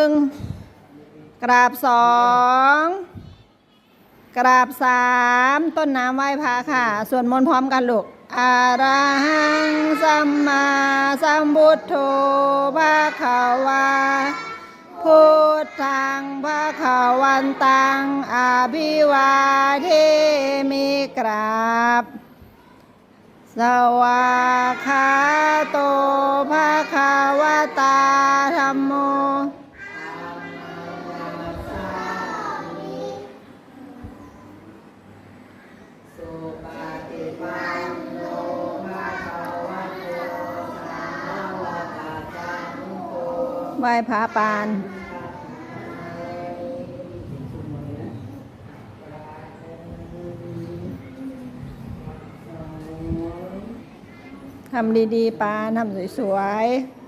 ึงกราบสองกราบสามต้นน้ำไหว้พระค่ะ ส่วนมนต์พร้อมกันลูกอาระหังสัมมาสัมพุทโธภะคะวาพุทธังภะคะวันตังอาภิวาเทมิกราบ สวาคาโตภะคะวตาธรรมโม ไหว้พระปาน ทำดี ๆ ปาน ทำสวย ๆ